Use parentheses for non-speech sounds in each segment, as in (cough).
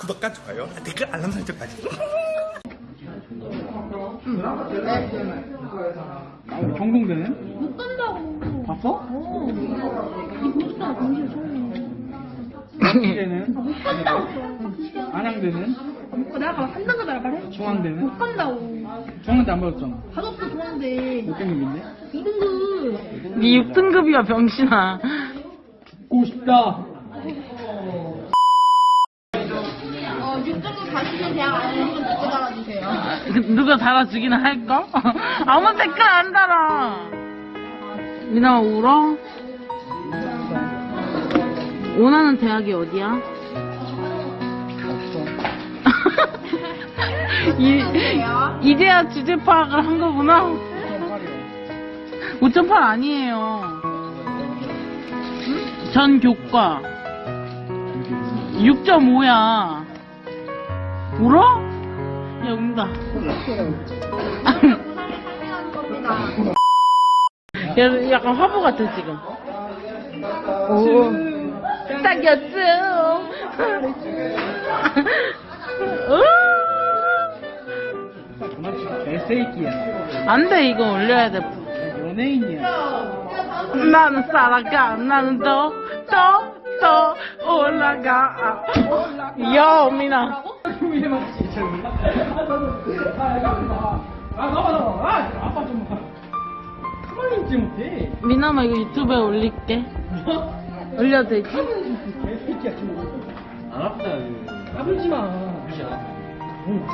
구독과 좋아요, 댓글 알람 설정까지. 경공대는? 못 간다고. 봤어? 어. 이 보스타가 정신 차려. 경공대는? 못 간다고. 안양대는? 못 가. 내가 한다고 내가 말해. 중앙대는? 못 간다고. 중앙대 안 받았잖아. 받았어 그런데. 몇 등급인데? 2등급. 네 6등급이야 병신아 듣고 싶다. 어 6등급 가시면 대학 안에 한번 댓글 달아주세요. 누가 달아주기는 할까? (laughs) 아무 댓글 안 달아 미나 울어? 원하는 대학이 어디야? (laughs) 이, 이제야 주제 파악을 한 거구나 5.8 아니에요 전 교과 6.5야 울어? 야 운다. 야, 약간 화보 같아 지금. 오 개새끼야. 안돼 이거 올려야 돼. 연예인이야. 나는 살아가 나는 더 더 더 올라가. 야 미나 아, 나와, 나와. 아, 아빠 좀 봐. 가만히 있지 못해. 미나마 이거 유튜브에 올릴게 올려도 되지? 개새끼야, 좀. 안 아프다, 까불지 마. 그지 않아. 응.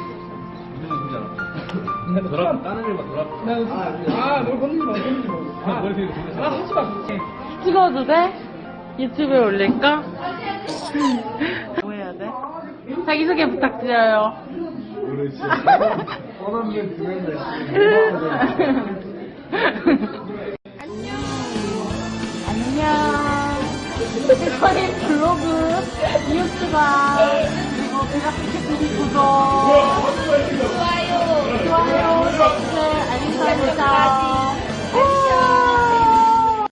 돌아, 까는 일만 돌아. 아, 뭘 건들지 마, 건들지 마. 아, 뭘 아, 하지 마. 찍어도 돼? 유튜브에 올릴까? (laughs) 되는데. 자기소개 부탁드려요. 안녕. 안녕. 저희 블로그 뉴스가 그리고 그래픽 구독. 좋아요. 좋아요. 댓글 알림 설정.